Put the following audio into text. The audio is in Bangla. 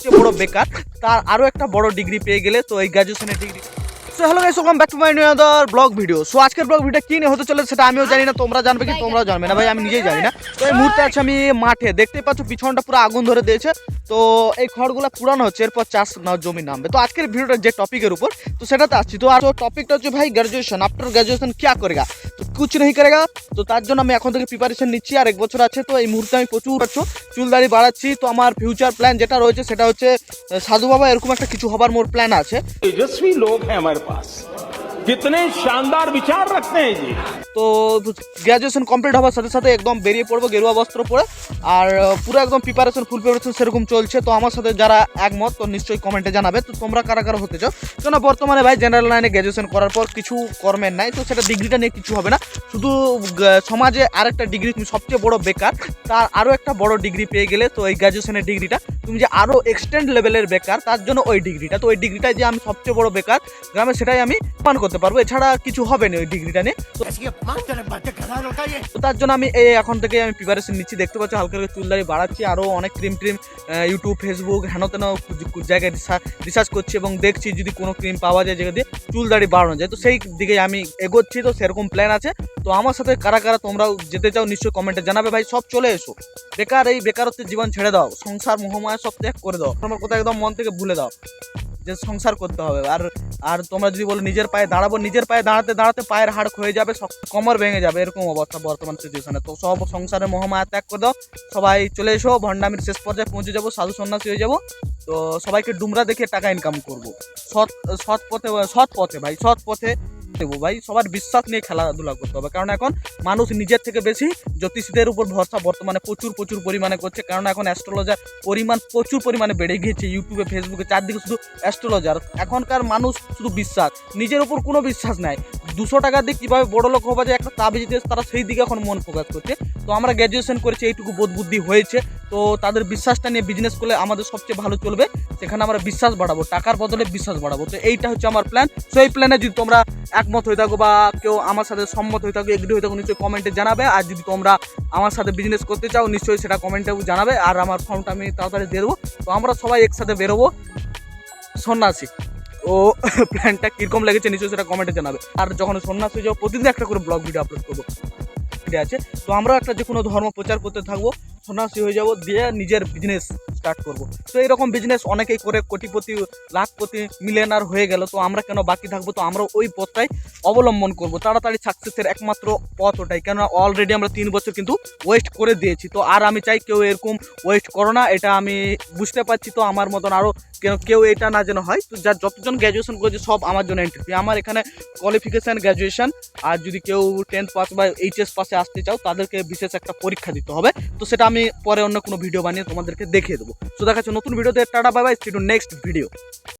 সবচেয়ে বড় বেকার, তার আরও একটা বড় ডিগ্রি পেয়ে গেলে তো এই গ্র্যাজুয়েশনের degree so hello guys welcome back to my new other vlog video so আজকের ব্লগ ভিডিও কি নিয়ে হতে চলে সেটা আমিও জানি না, তোমরা জানবে কি তোমরাও জানবে না ভাই, আমি নিজেই জানি না। তো এই মুহূর্তে আছে আমি মাঠে, দেখতেই পাচ্ছ পিছনটা পুরো আগুন ধরে দিয়েছে। তো এই খড়গুলো পুরানো হচ্ছে, এরপর চাষ না জমি নামবে। তো আজকের ভিডিওটা যে টপিকের উপর, তো সেটাতে আসছি। তো আর টপিকটা হচ্ছে ভাই গ্র্যাজুয়েশন আফটার গ্র্যাজুয়েশন क्या করেগা তো কুছ नहीं করেগা তো তার জন্য আমি এখন থেকে প্রিপারেশন নিচ্ছি আর এক বছর আছে তো এই মুহূর্তে আমি প্রচুর পাচ্ছ চুলদাড়ি বাড়াচ্ছি তো আমার ফিউচার প্ল্যান যেটা রয়েছে সেটা হচ্ছে আহ, সাধু বাবা এরকম একটা কিছু হবার মোর প্ল্যান আছে तेजस्वी लोग हैं हमारे पास कितने शानदार विचार रखते हैं जी তো গ্র্যাজুয়েশন কমপ্লিট হওয়ার সাথে সাথে একদম বেরিয়ে পড়বো গেরুয়া বস্ত্র পরে আর আহ, পুরো একদম প্রিপারেশন ফুল প্রিপারেশন সেরকম চলছে তো আমার সাথে যারা একমত তো নিশ্চয়ই কমেন্টে জানাবে তো তোমরা কারা কারা হতে চাও কেন বর্তমানে ভাই জেনারেল লাইনে গ্র্যাজুয়েশন করার পর কিছু কর্মের নাই তো সেটা ডিগ্রিটা নিয়ে কিছু হবে না শুধু গ- সমাজে আরেকটা ডিগ্রি তুমি সবচেয়ে বড় বেকার তার আরও একটা বড় ডিগ্রি পেয়ে গেলে তো এই গ্র্যাজুয়েশনের ডিগ্রিটা তুমি যে আরও এক্সটেন্ড লেভেলের বেকার তার জন্য ওই ডিগ্রিটা তো ওই ডিগ্রিটা যে আমি সবচেয়ে বড় বেকার গ্রামে সেটাই আমি পান করতে পারব। এছাড়া কিছু হবে না ওই ডিগ্রিটা নিয়ে। তার জন্য আমি এই এখন থেকে আমি প্রিপারেশন নিচ্ছি। দেখতে পাচ্ছি হালকা হালকা চুলদারি বাড়াচ্ছি আরও অনেক ক্রিম ট্রিম ইউটিউব ফেসবুক হেন তেন জায়গায় রিসার্চ করছি এবং দেখছি যদি কোনো ক্রিম পাওয়া যায় যেটা দিয়ে চুলদারি বাড়ানো যায়। তো সেই দিকে আমি এগোচ্ছি তো সেরকম প্ল্যান আছে। তো আমার সাথে কারা কারা তোমরাও যেতে চাও নিশ্চয়ই কমেন্টে জানাবে। ভাই সব চলে এসো। বেকার এই বেকারত্বের জীবন ছেড়ে দাও। সংসার মোহাম্মদ মোহমায়া সব ত্যাগ করে দাও। আমার কথা একদম মন থেকে ভুলে দাও যে সংসার করতে হবে। আর আর তোমরা যদি বলো নিজের পায়ে দাঁড়াবো, নিজের পায়ে দাঁড়াতে দাঁড়াতে পায়ের হাড় ক্ষয়ে যাবে কমর ভেঙে যাবে, এরকম অবস্থা বর্তমান সিচুয়েশনে তো সব সংসারের মহামায়া ত্যাগ করে দাও। সবাই চলে এসো, ভণ্ডামির শেষ পর্যায়ে পৌঁছে যাব, সাধু সন্ন্যাসী হয়ে যাব। তো সবাইকে ডুমরা দেখে টাকা ইনকাম করব। সৎ সৎ পথে সৎ পথে ভাই, সৎ পথে দেবো। ভাই, সবার বিশ্বাস নিয়ে খেলাধুলা করতে হবে। কারণ এখন মানুষ নিজের থেকে বেশি জ্যোতিষীদের উপর ভরসা বর্তমানে প্রচুর প্রচুর পরিমাণে করছে। কারণ এখন অ্যাস্ট্রোলজার পরিমাণ প্রচুর পরিমাণে বেড়ে গিয়েছে ইউটিউবে ফেসবুকে চারদিকে শুধু অ্যাস্ট্রোলজার এখনকার মানুষ শুধু বিশ্বাস। নিজের উপর কোনো বিশ্বাস নাই। দুশো টাকা দিয়ে কীভাবে বড় লোক হওয়া যায়, একটা তাবিজ দিয়ে তারা সেই দিকে এখন মন ফোকাস করছে। তো আমরা গ্র্যাজুয়েশন করেছি, এইটুকু বোধ বুদ্ধি হয়েছে। তো তাদের বিশ্বাসটা নিয়ে বিজনেস করলে আমাদের সবচেয়ে ভালো চলবে। সেখানে আমরা বিশ্বাস বাড়াবো, টাকার বদলে বিশ্বাস বাড়াবো। তো এইটা হচ্ছে আমার প্ল্যান তো এই প্ল্যানে যদি তোমরা একমত হয়ে থাকো বা কেউ আমার সাথে সম্মত হয়ে থাকো এগ্রি হয়ে থাকো, নিশ্চয়ই কমেন্টে জানাবে। আর যদি তোমরা আমার সাথে বিজনেস করতে চাও, নিশ্চয়ই সেটা কমেন্টেও জানাবে। আর আমার ফর্মটা আমি তাড়াতাড়ি দিয়ে দেবো। তো আমরা সবাই একসাথে বেরোবো। সন্ন্যাসী। ও প্ল্যানটা কীরকম লেগেছে, নিশ্চয়ই সেটা কমেন্টে জানাবে। আর যখন সন্ন্যাসী হয়ে যাব, প্রতিদিন একটা করে ব্লগ ভিডিও আপলোড করব। ভিডিও আছে? তো আমরাও একটা যে কোনো ধর্ম প্রচার করতে থাকব। সন্ন্যাসী হয়ে যাব, দিয়ে নিজের বিজনেস স্টার্ট করব। তো এরকম বিজনেস অনেকেই করে, কোটিপতি, লাখপতি মিলিয়নার হয়ে গেল, তো আমরা কেন বাকি থাকব? তো আমরা ওই পথটাই অবলম্বন করব। তাড়াতাড়ি সাকসেসের একমাত্র পথ ওটাই, কেননা অলরেডি আমরা তিন বছর কিন্তু ওয়েস্ট করে দিয়েছি। তো আর আমি চাই কেউ এরকম ওয়েস্ট করো না, এটা আমি বুঝতে পারছি, তো আমার মতন আরও কেউ কেউ এটা না যেন হয়। তো যার যতজন গ্র্যাজুয়েশন করেছে, সব আমার জন্য এন্ট্রি আমার এখানে কোয়ালিফিকেশান গ্র্যাজুয়েশন আর যদি কেউ টেন্থ পাস বা এইচএস পাসে আসতে চাও, তাদেরকে বিশেষ একটা পরীক্ষা দিতে হবে। তো সেটা আমি পরে অন্য কোনো ভিডিও বানিয়ে তোমাদেরকে দেখিয়ে দেবো। তো দেখা যাচ্ছে নতুন ভিডিওতে ta ta bye bye next video